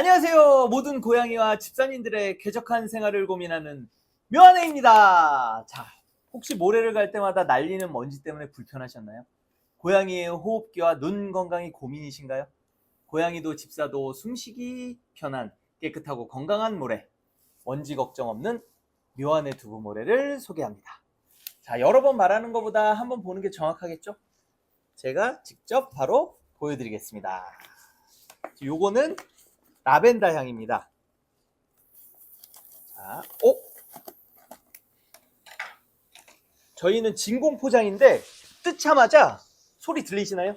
안녕하세요. 모든 고양이와 집사님들의 쾌적한 생활을 고민하는 묘한해입니다. 자, 혹시 모래를 갈 때마다 날리는 먼지 때문에 불편하셨나요? 고양이의 호흡기와 눈 건강이 고민이신가요? 고양이도 집사도 숨쉬기 편한 깨끗하고 건강한 모래, 먼지 걱정 없는 묘한의 두부 모래를 소개합니다. 자, 여러 번 말하는 것보다 한 번 보는 게 정확하겠죠? 제가 직접 바로 보여드리겠습니다. 요거는 라벤더 향입니다. 자, 어? 저희는 진공 포장인데 뜯자마자 소리 들리시나요?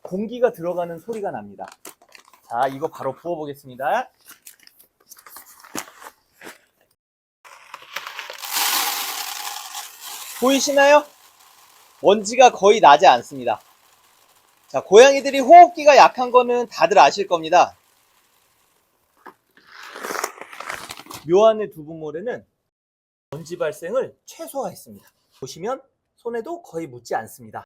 공기가 들어가는 소리가 납니다. 자, 이거 바로 부어보겠습니다. 보이시나요? 먼지가 거의 나지 않습니다. 자, 고양이들이 호흡기가 약한 거는 다들 아실 겁니다. 묘한의 두부모래는 먼지 발생을 최소화했습니다. 보시면 손에도 거의 묻지 않습니다.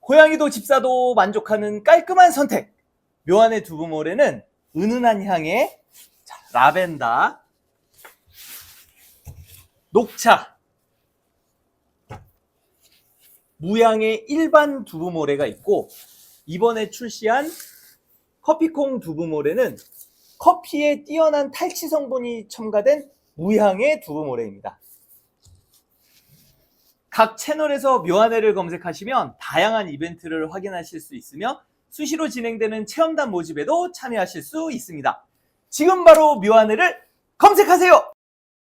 고양이도 집사도 만족하는 깔끔한 선택. 묘한의 두부모래는 은은한 향의 자, 라벤더, 녹차, 무향의 일반 두부모래가 있고 이번에 출시한 커피콩 두부모래는 커피에 뛰어난 탈취 성분이 첨가된 무향의 두부모래입니다. 각 채널에서 묘한해를 검색하시면 다양한 이벤트를 확인하실 수 있으며 수시로 진행되는 체험단 모집에도 참여하실 수 있습니다. 지금 바로 묘한해를 검색하세요!